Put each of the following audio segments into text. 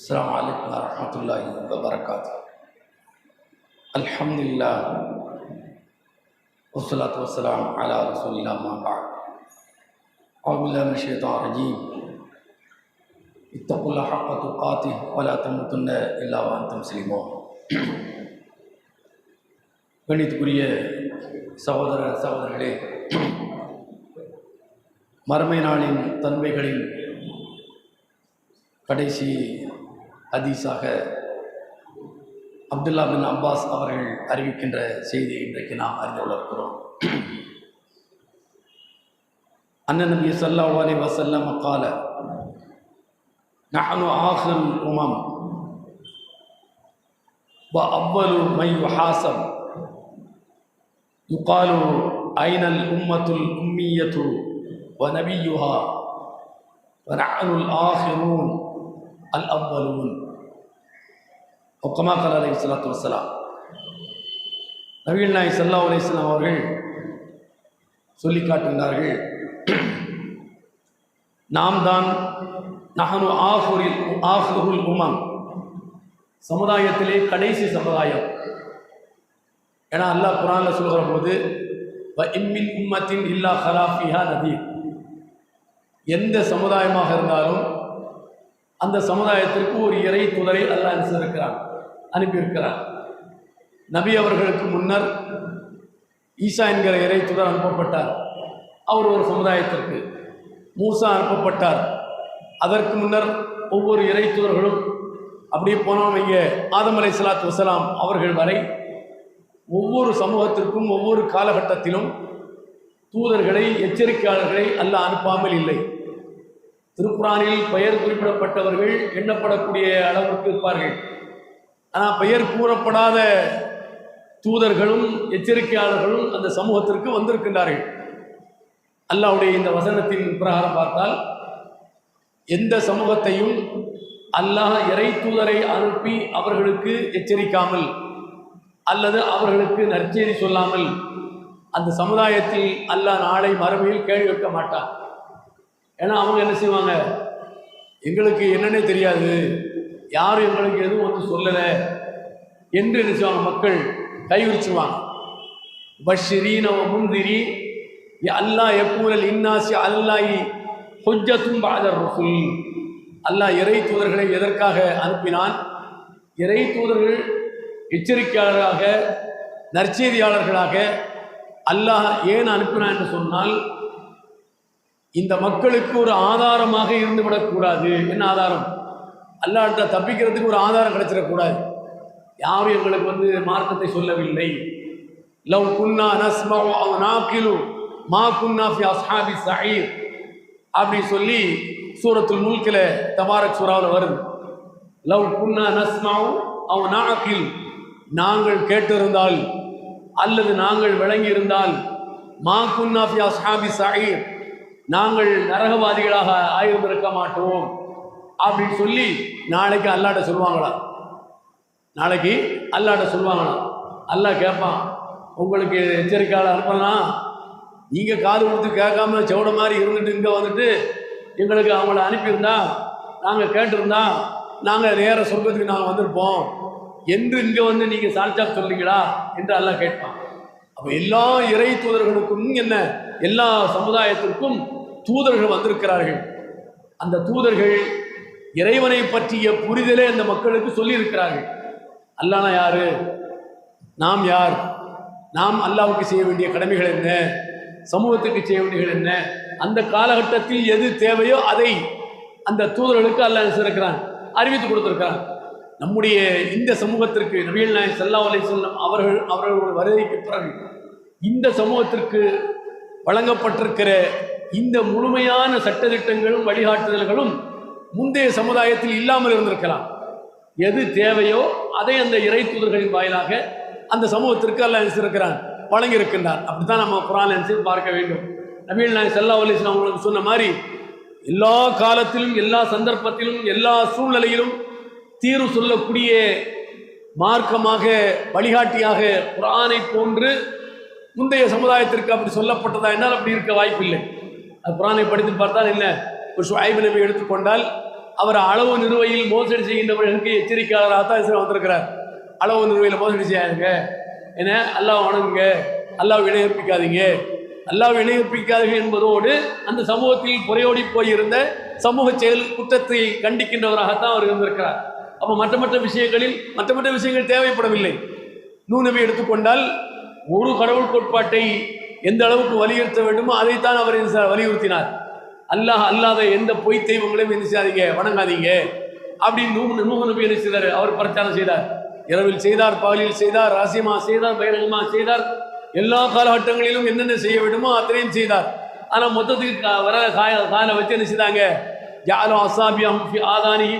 السلام عليكم ورحمة الله وبركاته الحمد لله والصلاة والسلام على رسول الله ما بعد أعوذ بالله من الشيطان الرجيم اتقوا الله حق تقاته ولا تموتن إلا وأنتم مسلمون கணித்துக்குரிய சகோதர சகோதரர்களே மறுமை நாளின் தன்மைகளின் கடைசி ஹதீஸாக அப்துல்லா பின் அப்பாஸ் அவர்கள் அறிவிக்கின்ற செய்தியை இன்றைக்கு நாம் அறிந்து கொள்ள இருக்கிறோம் அண்ணன் நபி ஸல்லல்லாஹு அலைஹி வஸல்லம் قال نحن آخر الأمم وأول من يحاسب يقال أين الأمة الأمية ونبيها ونحن الآخرون அல் அவ்வலூன் ஒக்கமா கலா அலி சலாத்து வசலாம் நவீன் நாய் சல்லா அலிஸ்லாம் அவர்கள் சொல்லி காட்டுகிறார்கள் நாம் தான் நகனு ஆஹூரில் ஆஹூருல் உமாம். சமுதாயத்திலே கடைசி சமுதாயம். ஏன்னா அல்லாஹ் குரானில் சொல்கிற போது இம்மின் உம்மத்தின் இல்லா ஹலாஃபிஹா நதி எந்த சமுதாயமாக இருந்தாலும் அந்த சமுதாயத்திற்கு ஒரு இறை துதரை அல்லாஹ் அனுப்பியிருக்கிறான் அனுப்பியிருக்கிறான். நபி அவர்களுக்கு முன்னர் ஈசா என்கிற இறை துதர் அனுப்பப்பட்டார். அவர் ஒரு சமுதாயத்திற்கு மூசா அனுப்பப்பட்டார். அதற்கு முன்னர் ஒவ்வொரு இறை துதர்களும் அப்படியே போனோம். இங்கே ஆதம் அலை சலாத் வசலாம் அவர்கள் வரை ஒவ்வொரு சமூகத்திற்கும் ஒவ்வொரு காலகட்டத்திலும் தூதர்களை எச்சரிக்கையாளர்களை அல்ல அனுப்பாமல் இல்லை. திருக்குறானில் பெயர் குறிப்பிடப்பட்டவர்கள் எண்ணப்படக்கூடிய அளவுக்கு இருப்பார்கள். ஆனால் பெயர் கூறப்படாத தூதர்களும் எச்சரிக்கையாளர்களும் அந்த சமூகத்திற்கு வந்திருக்கின்றார்கள். அல்லாஹ்வுடைய இந்த வசனத்தின் பிரகாரம் பார்த்தால் எந்த சமூகத்தையும் அல்லாஹ் இறை தூதரை அனுப்பி அவர்களுக்கு எச்சரிக்காமல் அல்லது அவர்களுக்கு நற்செய்தி சொல்லாமல் அந்த சமுதாயத்தில் அல்லாஹ் நாளை மறுமையில் கேள்வி வைக்க மாட்டான். ஏன்னா அவங்க என்ன செய்வாங்க? எங்களுக்கு என்னன்னே தெரியாது. யாரும் எங்களுக்கு எதுவும் வந்து சொல்லலை என்று என்ன செய்வாங்க? மக்கள் கைவிரிச்சுவாங்க பஷிரீன முந்திரி அல்லாஹ் எப்பூரல் இன்னாசி அல்லாஹி ஹுஜ்ஜத்தும் பாதர் ரசூல். அல்லாஹ் இறை தூதர்களை எதற்காக அனுப்பினான்? இறை தூதர்கள் எச்சரிக்கையாளராக நற்செய்தியாளர்களாக அல்லாஹ் ஏன் அனுப்பினான் என்று சொன்னால் இந்த மக்களுக்கு ஒரு ஆதாரமாக இருந்து விடக்கூடாது என்ன ஆதாரம்? அல்லாட்ட தப்பிக்கிறதுக்கு ஒரு ஆதாரம் கிடைச்சிடக்கூடாது. யாரும் எங்களுக்கு வந்து மார்க்கத்தை சொல்லவில்லை. லவ் குன்னா நஸ்மவு நாக்கிலு மா குன்னா ஃபி அஸ்ஹாபி சயீர் அப்படி சொல்லி சூரத்துல் முல்கில் தபாரக் சூறாவில் வருது. லவ் குன்னா நஸ்மவு அவ் நாக்கில். நாங்கள் கேட்டிருந்தால் அல்லது நாங்கள் விளங்கி இருந்தால் மா குன்னா ஃபி அஸ்ஹாபி சயீர் நாங்கள் நரகவாதிகளாக ஆயிருந்திருக்க மாட்டோம். அப்படின்னு சொல்லி நாளைக்கு அல்லாட்ட சொல்லுவாங்களா? நாளைக்கு அல்லாட்ட சொல்லுவாங்களா? அல்லா கேட்பான் உங்களுக்கு எச்சரிக்கையால் அனுப்பலாம். நீங்கள் காது கொடுத்து கேட்காம செவட மாதிரி இருந்துட்டு இங்கே வந்துட்டு எங்களுக்கு அவங்கள அனுப்பியிருந்தா நாங்கள் கேட்டிருந்தா நாங்கள் நேர சொர்க்கத்துக்கு நாங்கள் வந்திருப்போம். என்று இங்கே வந்து நீங்கள் சால்ச்சா சொல்றீங்களா? என்று எல்லாம் கேட்பான். அப்போ எல்லா இறை தூதர்களுக்கும் என்ன? எல்லா சமுதாயத்திற்கும் தூதர்கள் வந்திருக்கிறார்கள். அந்த தூதர்கள் இறைவனை பற்றிய புரிதலே அந்த மக்களுக்கு சொல்லியிருக்கிறார்கள். அல்லானா யாரு? நாம் யார்? நாம் அல்லாவுக்கு செய்ய வேண்டிய கடமைகள் என்ன? சமூகத்துக்கு செய்ய வேண்டியது என்ன? அந்த காலகட்டத்தில் எது தேவையோ அதை அந்த தூதர்களுக்கு அல்லாஹ் சிறக்கிறான் அறிவித்து கொடுத்துருக்கிறான். நம்முடைய இந்த சமூகத்திற்கு நபிகள் நாயக் சல்லா அலை சொல்லம் அவர்கள் அவர்களுடைய வருகைக்கு பிறகு இந்த சமூகத்திற்கு வழங்கப்பட்டிருக்கிற இந்த முழுமையான சட்டத்திட்டங்களும் வழிகாட்டுதல்களும் முந்தைய சமுதாயத்தில் இல்லாமல் இருந்திருக்கலாம். எது தேவையோ அதை அந்த இறை தூதர்களின் வாயிலாக அந்த சமூகத்திற்கு அல்ல இருக்கிறான் வழங்கியிருக்கின்றார். அப்படித்தான் நம்ம குரான் அனுசரித்து பார்க்க வேண்டும். நபீல் நாயக் சல்லா அலிஸ்லாம் அவங்களுக்கு சொன்ன மாதிரி எல்லா காலத்திலும் எல்லா சந்தர்ப்பத்திலும் எல்லா சூழ்நிலையிலும் தீர்வு சொல்லக்கூடிய மார்க்கமாக வழிகாட்டியாக குரானை போன்று முந்தைய சமுதாயத்திற்கு அப்படி சொல்லப்பட்டதா? என்னால் அப்படி இருக்க வாய்ப்பில்லை. அது குரானை படித்து பார்த்தால் என்ன? ஒரு ஷுஐப் நபி எடுத்துக்கொண்டால் அவர் அளவு நிறுவையில் மோசடி செய்கின்றவர்களுக்கு எச்சரிக்கையாளராக தான் இஸ்லாம் வந்திருக்கிறார். அளவு நிறுவையில் மோசடி செய்யாதுங்க. என்ன? அல்லாஹ் வணங்குங்க. அல்லாஹ் இணையற்பிக்காதீங்க அல்லாஹ் இணையற்பிக்காதீர்கள் என்பதோடு அந்த சமூகத்தில் குறையோடி போயிருந்த சமூக செயல் குற்றத்தை கண்டிக்கின்றவராகத்தான் அவர் இருந்திருக்கிறார். அப்போ மற்ற மற்ற விஷயங்களில் மற்ற மற்ற விஷயங்கள் தேவைப்படவில்லை. நூனபி எடுத்துக்கொண்டால் ஒரு கடவுள் கோட்பாட்டை எந்த அளவுக்கு வலியுறுத்த வேண்டுமோ அதைத்தான் அவர் என்ன வலியுறுத்தினார். அல்லாஹ் அல்லாத எந்த பொய் தெய்வங்களையும் என்ன செய்யாதீங்க வணங்காதீங்க. அப்படின்னு நூ நூஹ் நபி என்ன செய்தார்? அவர் பிரச்சாரம் செய்தார். இரவில் செய்தார் பகலில் செய்தார் ரகசியமா செய்தார் பகிரங்கமா செய்தார். எல்லா காலகட்டங்களிலும் என்னென்ன செய்ய வேண்டுமோ அத்தனையும் செய்தார். ஆனால் மொத்தத்துக்கு வர காய காலை வச்சு என்ன செய்தாங்க? யாரும் அசாபியாகும் ஆதானி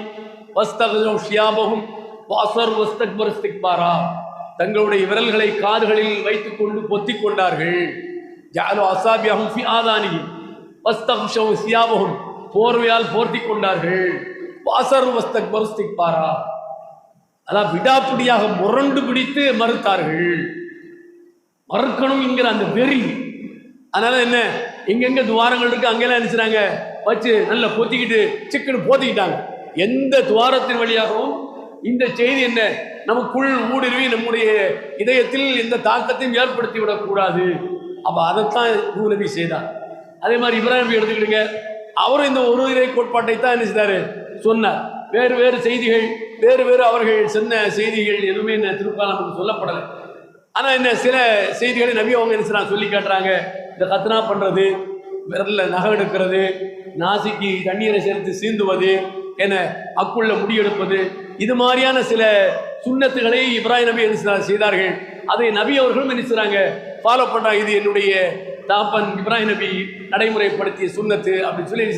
வஸ்தகம் ஷியாபகும் வாசர் வஸ்தக்பர் ஸ்திக்பாரா தங்களுடைய விரல்களை காதுகளில் வைத்துக்கொண்டு பொத்திக் கொண்டார்கள் ஜாலு அசாபியாகும் ஃபி ஆதானி வஸ்தகும் சியாபகும் போர்வையால் போர்த்தி கொண்டார்கள் வாசர் வஸ்தக் இஸ்திக்பாரா அதான் விடாப்பிடியாக முரண்டு பிடித்து மறுத்தார்கள். மறுக்கணும்ங்கிற அந்த வெறி. அதனால என்ன? எங்கெங்க துவாரங்கள் இருக்கு அங்கெல்லாம் நினைச்சாங்க வச்சு நல்லா பொத்திக்கிட்டு சிக்கன் போத்திக்கிட்டாங்க. எந்த துவாரத்தின் வழியாகவும் இந்த செய்தி என்ன? நமக்குள் ஊடுருவி நம்முடைய இதயத்தில் எந்த தாக்கத்தையும் ஏற்படுத்தி விடக்கூடாது அப்போ அதைத்தான் நபி செய்தார் அதே மாதிரி இப்ராஹிம் எடுத்துக்கிட்டுங்க அவரும் இந்த ஒரு இறை கோட்பாட்டை தான் என்ன செய்தார்? சொன்னார். வேறு வேறு செய்திகள் வேறு வேறு அவர்கள் சொன்ன செய்திகள் எதுவுமே இந்த திருப்பால் நமக்கு சொல்லப்படலை. ஆனால் என்ன சில செய்திகளை நபி அவங்க என்ன சொல்லி காட்டுறாங்க. இந்த கத்னா பண்ணுறது விரலில் நகை எடுக்கிறது நாசிக்கு தண்ணீரை சேர்த்து சீந்துவது என அக்குள்ள முடியெடுப்பது இது மாதிரியான சில சுண்ணத்துகளை இப்ராஹிம் நபி என்ன செய்தார்கள். அதை நபி அவர்களும் என்ன செய்கிறாங்க ஃபாலோ பண்ணுறாங்க இது என்னுடைய தாப்பன் இப்ராஹிம் நபி நடைமுறைப்படுத்திய சுண்ணத்து அப்படின்னு சொல்லி என்ன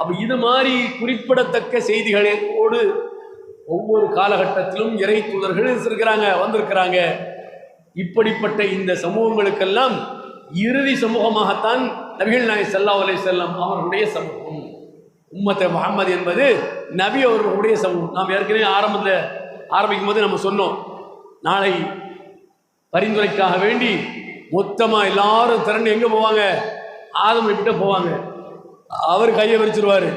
அப்போ இது மாதிரி குறிப்பிடத்தக்க செய்திகளோடு ஒவ்வொரு காலகட்டத்திலும் இறை தூதர்கள் இருக்கிறாங்க வந்திருக்கிறாங்க. இப்படிப்பட்ட இந்த சமூகங்களுக்கெல்லாம் இறுதி சமூகமாகத்தான் நபிகள் நாயக் சல்லா அலைஹி செல்லம் அவர்களுடைய சமூகம். உம்மத்தை முகமது என்பது நபி அவர்களுடைய சமூகம். நாம் ஏற்கனவே ஆரம்பத்தில் ஆரம்பிக்கும் போது நம்ம சொன்னோம் நாளை பரிந்துரைக்காக வேண்டி மொத்தமாக எல்லாரும் திரண்டு எங்கே போவாங்க? ஆதம் கிட்ட போவாங்க. அவர் கையை விரிச்சிருவாரு.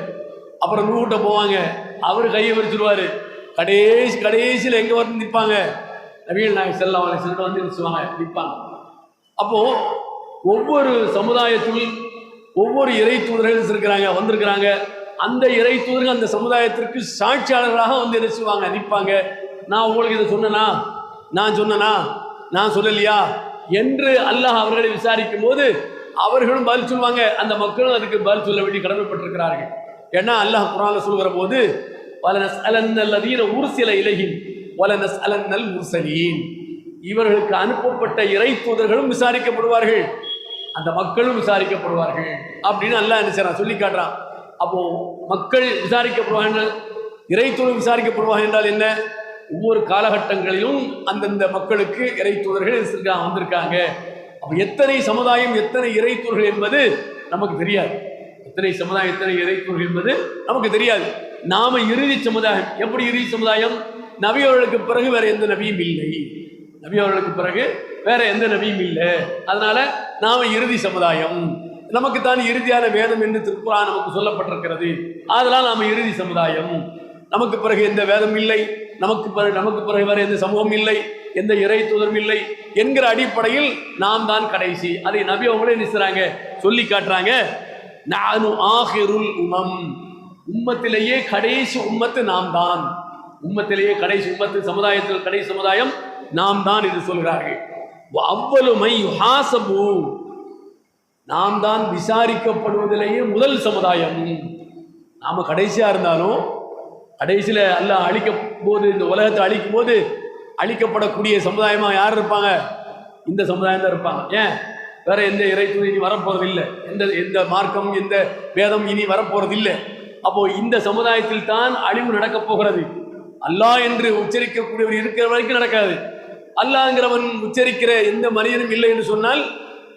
அப்புறம் நூட்ட போவாங்க. அவர் கையை விரிச்சிருவாரு. கடைசி கடைசியில் எங்கே வந்து நிற்பாங்க நவீன நாயக் செல்ல அவங்களை செல்லிட்டு வந்து நிறுத்துவாங்க நிற்பாங்க அப்போது ஒவ்வொரு சமுதாயத்தில் ஒவ்வொரு இறை தூதர்கள் இருக்கிறாங்க வந்திருக்கிறாங்க. அந்த இறை தூதர்கள் அந்த சமுதாயத்திற்கு சாட்சியாளர்களாக வந்து என்ன செய்வாங்க? நிற்பாங்க. நான் உங்களுக்கு இதை சொன்னனா? நான் சொன்னனா? நான் சொல்லலையா? என்று அல்லாஹ் அவர்களை விசாரிக்கும் போது அவர்களும் பதில் சொல்லுவாங்க. அந்த மக்களும் அதுக்கு பதில் சொல்ல வேண்டி கடமைப்பட்டிருக்கிறார்கள். ஏன்னா அல்லாஹ் குரான சொல்கிற போது நஸ் அலன்னல் அதீன உருசில இலகின் வலனஸ் அலன்னல் முர்சலீன் இவர்களுக்கு அனுப்பப்பட்ட இறை தூதர்களும் விசாரிக்கப்படுவார்கள். அந்த மக்களும் விசாரிக்கப்படுவார்கள். அப்படின்னு அல்லாஹ் நினைச்சான் சொல்லி காட்டுறான். அப்போது மக்கள் விசாரிக்கப்படுவார்கள். இறை தூதர் விசாரிக்கப்படுவார்கள் என்றால் என்ன? ஒவ்வொரு காலகட்டங்களிலும் அந்தந்த மக்களுக்கு இறை தூதர்கள் இருக்காங்க வந்திருக்காங்க. அப்போ எத்தனை சமுதாயம் எத்தனை இறை தூதர்கள் என்பது நமக்கு தெரியாது. எத்தனை சமுதாயம் எத்தனை இறை தூதர்கள் என்பது நமக்கு தெரியாது. நாம இறுதி சமுதாயம் எப்படி இறுதி சமுதாயம்? நபி அவர்களுக்கு பிறகு வேற எந்த நபியும் இல்லை. நபி அவர்களுக்கு பிறகு வேற எந்த நபியும் இல்லை. அதனால நாம இறுதி சமுதாயம். நமக்கு தான் இறுதியான வேதம் என்று திருக்குறான் நமக்கு சொல்லப்பட்டிருக்கிறது. அதனால் நாம இறுதி சமுதாயம். நமக்கு பிறகு எந்த வேதம் இல்லை. நமக்கு பிறகு நமக்கு பிறகு வேறு எந்த சமூகம் இல்லை. எந்த இறை தூதரும் இல்லை என்கிற அடிப்படையில் நாம் தான் கடைசி. அதை நபி அவங்களே நினைச்சாங்க சொல்லி காட்டுறாங்க. நானு ஆஹிருல் உமம். உம்மத்திலேயே கடைசி உம்மத்து நாம் தான். உம்மத்திலேயே கடைசி உம்மத்து சமுதாயத்தில் கடைசி சமுதாயம் நாம் தான் என்று சொல்கிறார்கள். அவ்வளுமை ஹாசபு நாம் தான் விசாரிக்கப்படுவதிலேயே முதல் சமுதாயம். நாம் கடைசியாக இருந்தாலும் கடைசியில் அல்லாஹ் அழிக்க போது இந்த உலகத்தை அழிக்கும் போது அழிக்கப்படக்கூடிய சமுதாயமாக யார் இருப்பாங்க? இந்த சமுதாயம் தான் இருப்பாங்க. ஏன்? வேற எந்த இறை துணி இனி வரப்போறது இல்லை எந்த எந்த மார்க்கம் எந்த வேதம் இனி வரப்போறது இல்லை அப்போ இந்த சமுதாயத்தில் தான் அழிவு நடக்கப் போகிறது. அல்லாஹ் என்று உச்சரிக்கக்கூடியவர் இருக்கிற வரைக்கும் நடக்காது. அல்லாங்கிறவன் உச்சரிக்கிற எந்த மனிதனும் இல்லை என்று சொன்னால்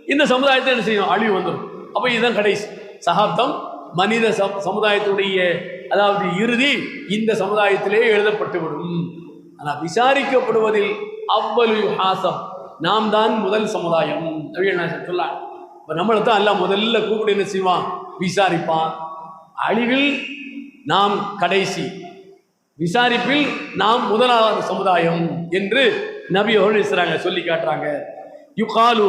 இந்த சமுதாயத்தை என்ன செய்யும்? அழிவு வந்துடும் அப்போ இதுதான் கடைசி. சகாப்தம் மனித சம- சமுதாயத்துடைய அதாவது இறுதி இந்த சமுதாயத்திலே எழுதப்பட்டுவிடும். ஆனால் விசாரிக்கப்படுவதில் அவ்வளவு ஹாசம் நாம் தான் முதல் சமுதாயம். அப்படின்னு நாயகம் இப்போ நம்மளை தான் எல்லாம் முதல்ல கூப்பிட்டு என்ன செய்வான்? விசாரிப்பான். அழிவில் நாம் கடைசி. விசாரிப்பில் நாம் முதலாவது சமுதாயம் என்று நபி அவர்கள் சொல்லி காட்டுறாங்க. யுகாலு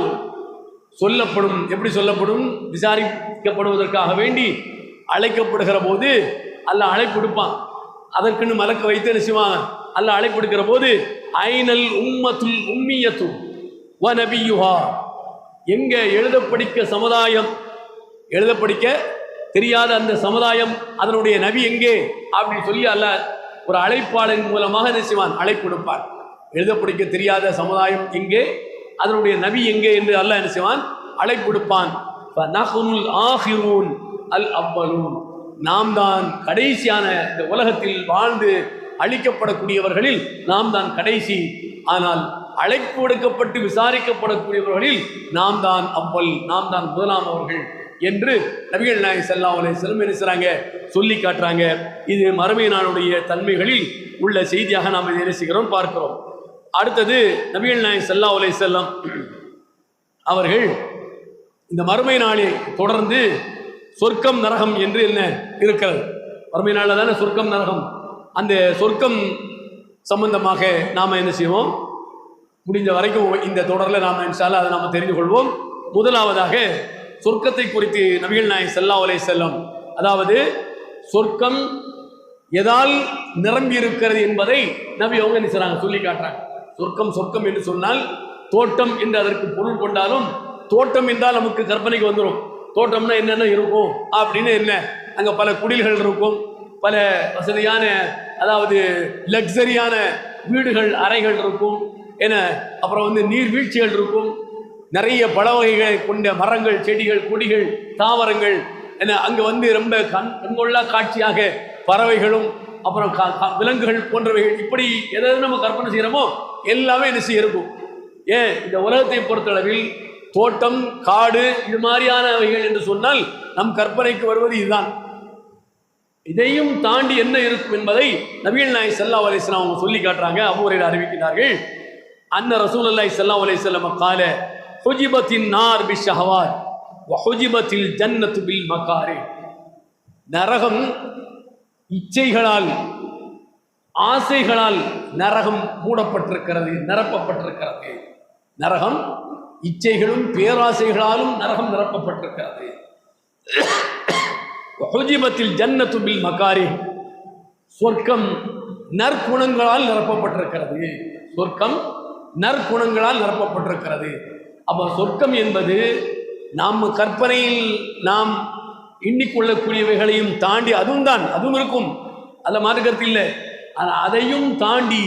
சொல்லப்படும். எப்படி சொல்லப்படும்? விசாரிக்கப்படுவதற்காக வேண்டி அழைக்கப்படுகிற போது அல்ல அழைப்படுப்பான் அதற்குன்னு மலக்க வைத்து என்ன செய்வான் அல்ல கொடுக்கிற போது ஐநல் உம்மத்துல் உம்மியத்து வ நபியுஹா. எங்க எழுத படிக்க சமுதாயம் எழுத படிக்க தெரியாத அந்த சமுதாயம் அதனுடைய நபி எங்கே? அப்படின்னு சொல்லி அல்ல ஒரு அழைப்பாளன் மூலமாக என்ன செய்வான்? அழைப்பு கொடுப்பான். எழுத படிக்க தெரியாத சமுதாயம் எங்கே? அதனுடைய நபி எங்கே என்று அல்ல என்ன செய்வான்? அழைப்பு கொடுப்பான். அல் அவ்வலூன். நாம் தான் கடைசியான இந்த உலகத்தில் வாழ்ந்து அழிக்கப்படக்கூடியவர்களில் நாம் தான் கடைசி. ஆனால் அழைப்பு எடுக்கப்பட்டு விசாரிக்கப்படக்கூடியவர்களில் நாம் தான் அவ்வல் நாம் தான் முதலாம் அவர்கள் என்று நபிகள் நாயகம் செல்லா அலைஹி செல்லும் என்ன சொல்லி காட்டுறாங்க. இது மறுமை நாளுடைய தன்மைகளில் உள்ள செய்தியாக நாம் இதை என்ன செய்கிறோம்? பார்க்கிறோம். அடுத்தது நபிகள் நாயகம் செல்லா அலைஹி செல்லம் அவர்கள் இந்த மறுமை நாளை தொடர்ந்து சொர்க்கம் நரகம் என்று என்ன இருக்கிறது? வறுமையினால நாளில் தானே சொர்க்கம் நரகம்? அந்த சொர்க்கம் சம்பந்தமாக நாம் என்ன செய்வோம்? முடிஞ்ச வரைக்கும் இந்த தொடரில் நாம் இன்ஷால்லா அதை நாம் தெரிந்து கொள்வோம். முதலாவதாக சொர்க்கத்தை குறித்து நபிகள் நாய் செல்லா அலைஹி செல்லும் அதாவது சொர்க்கம் எதால் நிரம்பி இருக்கிறது என்பதை நபி அவங்க என்ன சொல்லி காட்டுறாங்க. சொர்க்கம் சொர்க்கம் என்று சொன்னால் தோட்டம் என்று அதற்கு பொருள் கொண்டாலும் தோட்டம் என்றால் நமக்கு கற்பனைக்கு வந்துடும் தோட்டம்னா என்னென்ன இருக்கும்? அப்படின்னு என்ன? அங்கே பல குடில்கள் இருக்கும். பல வசதியான அதாவது லக்ஸரியான வீடுகள் அறைகள் இருக்கும். என அப்புறம் வந்து நீர்வீழ்ச்சிகள் இருக்கும். நிறைய பல வகைகளை கொண்ட மரங்கள் செடிகள் கொடிகள் தாவரங்கள். என அங்கே வந்து ரொம்ப கண் கண்கொள்ளா காட்சியாக பறவைகளும் அப்புறம் கா- கா- விலங்குகள் போன்றவைகள் இப்படி எதாவது நம்ம கற்பனை செய்கிறோமோ எல்லாமே என்ன செய்ய இருக்கும்? ஏன்? இந்த உலகத்தை பொறுத்தளவில் தோட்டம் காடு இது மாதிரியானவைகள் என்று சொன்னால் நம் கற்பனைக்கு வருவது இதுதான். இதையும் தாண்டி என்ன இருக்கும் என்பதை நபிகள் நாய் சல்லா அலிஸ்லாம் அவங்க சொல்லி காட்டுறாங்க. அவ்வூரையில் அறிவிக்கிறார்கள் அன்ன ரசூல் அல்லாஹ் சல்லா அலிஸ்லாம் கால ஹுஜிபத்தின் நார் பி ஷஹவார் ஹுஜிபத்தில் ஜன்னத்து பில் மக்காரே நரகம் இச்சைகளால் ஆசைகளால் நரகம் மூடப்பட்டிருக்கிறது நிரப்பப்பட்டிருக்கிறது. நரகம் இச்சைகளும் பேராசைகளாலும் நரகம் நிரப்பப்பட்டிருக்கிறது. ஹுஜிபத்தில் ஜன்ன துபில் மக்காரி சொர்க்கம் நற்குணங்களால் நிரப்பப்பட்டிருக்கிறது. சொர்க்கம் நற்குணங்களால் நிரப்பப்பட்டிருக்கிறது. அப்போ சொர்க்கம் என்பது நாம் கற்பனையில் நாம் எண்ணிக்கொள்ளக்கூடியவைகளையும் தாண்டி அதுவும் தான் அதுவும் இருக்கும். அதில் மாற்றுக்கிறது இல்லை. ஆனால் அதையும் தாண்டி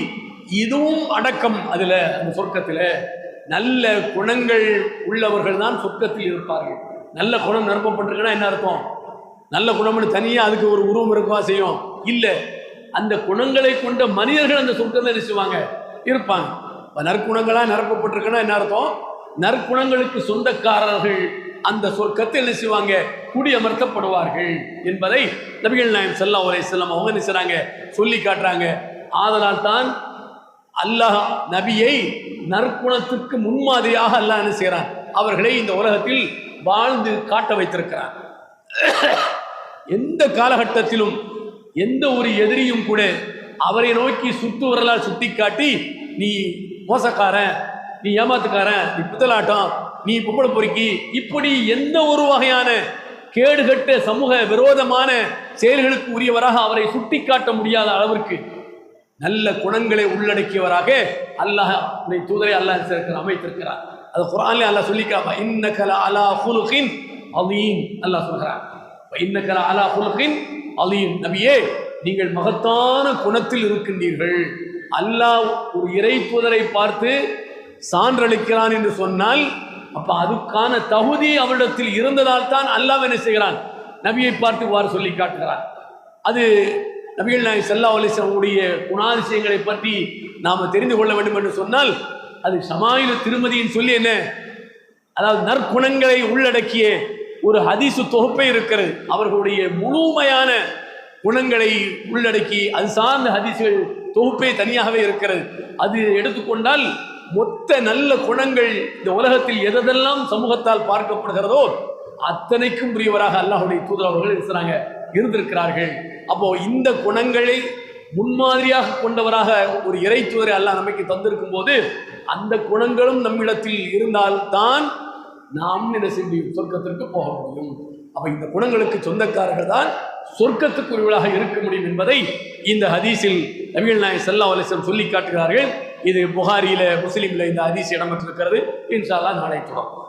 இதுவும் அடக்கம் அதில் அந்த சொர்க்கத்தில். நல்ல குணங்கள் உள்ளவர்கள் தான் சொர்க்கத்தில் இருப்பார்கள். நல்ல குணம் நிரப்பப்பட்டிருக்குன்னா என்ன அர்த்தம்? நல்ல குணம்னு தனியாக அதுக்கு ஒரு உருவம் இருக்கவா செய்யும்? இல்லை. அந்த குணங்களை கொண்ட மனிதர்கள் அந்த சொர்க்கத்தில் என்ன செய்வாங்க? இருப்பாங்க. இப்போ நற்குணங்களாக நிரப்பப்பட்டிருக்குன்னா என்ன அர்த்தம்? நற்குணங்களுக்கு சொந்தக்காரர்கள் அந்த சொர்க்கத்தில் என்ன செய்வாங்க? குடியமர்த்தப்படுவார்கள் என்பதை நபிகள் நாயம் செல்லா உரை செல்லம் அவங்க என்ன செய்கிறாங்க சொல்லி காட்டுறாங்க. ஆதலால் தான் அல்லாஹ் நபியை நற்குணத்துக்கு முன்மாதிரியாக அல்லாஹ் என்ன செய்கிறான்? அவர்களை இந்த உலகத்தில் வாழ்ந்து காட்ட வைத்திருக்கிறான். எந்த காலகட்டத்திலும் எந்த ஒரு எதிரியும் கூட அவரை நோக்கி சுட்டு வரலால் சுட்டி காட்டி நீ மோசக்காரன் நீ ஏமாத்துக்காரன் நீ புத்தலாட்டம் நீ பொம்பளை பொறுக்கி இப்படி எந்த ஒரு வகையான கேடுகட்ட சமூக விரோதமான செயல்களுக்கு உரியவராக அவரை சுட்டி காட்ட முடியாத அளவிற்கு நல்ல குணங்களை உள்ளடக்கியவராக அல்லாஹ் உன்னை தூதரை அல்லாஹ் அமைத்திருக்கிறார் அது குரான்ல அல்லாஹ் சொல்லிக்கிறா இன்னக்கல அலா ஹுலுகின் அலீம் அல்லாஹ் சொல்கிறான் இன்னக்கல அலா ஹுலுகின் அலீம் நபியே நீங்கள் மகத்தான குணத்தில் இருக்கின்றீர்கள். அல்லாஹ் ஒரு இறை தூதரை பார்த்து சான்றளிக்கிறான் என்று சொன்னால் அப்போ அதுக்கான தகுதி அவரிடத்தில் இருந்ததால் தான் அல்லாஹ் என்ன செய்கிறான்? நபியை பார்த்து இவ்வாறு சொல்லி காட்டுகிறான். அது நபிகள் நாயகம் செல்லா அலிசனுடைய குணாதிசயங்களை பற்றி நாம் தெரிந்து கொள்ள வேண்டும் என்று சொன்னால் அது சமாயில திருமதியின் சொல்லி என்ன? அதாவது நற்குணங்களை உள்ளடக்கிய ஒரு ஹதீசு தொகுப்பே இருக்கிறது. அவர்களுடைய முழுமையான குணங்களை உள்ளடக்கி அது சார்ந்த ஹதீசுகள் தொகுப்பே தனியாகவே இருக்கிறது. அது எடுத்துக்கொண்டால் மொத்த நல்ல குணங்கள் இந்த உலகத்தில் எதெல்லாம் சமூகத்தால் பார்க்கப்படுகிறதோ அத்தனைக்கும் உரியவராக அல்லாஹுடைய தூதர் அவர்கள் இருக்கிறாங்க. இருந்திருக்கிறார்கள். அப்போ இந்த குணங்களை முன்மாதிரியாக கொண்டவராக ஒரு இறைத்துவரை அல்லாஹ் நமக்கு தந்திருக்கும் போது அந்த குணங்களும் நம்மிடத்தில் இருந்தால்தான் நாம் என்ன செய்யும் சொர்க்கத்திற்கு போக முடியும். அப்ப இந்த குணங்களுக்கு சொந்தக்காரர்கள் தான் சொர்க்கத்துக்குரியவர்களாக இருக்க முடியும் என்பதை இந்த ஹதீஸில் நபிகள் நாயகம் சல்லா அலிஸ்லம் சொல்லி காட்டுகிறார்கள். இது புகாரியில முஸ்லீம்ல இந்த ஹதீஸ் இடம்பெற்றிருக்கிறது. இன்ஷால்லா அல்லாஹ் நாளை தொடரும்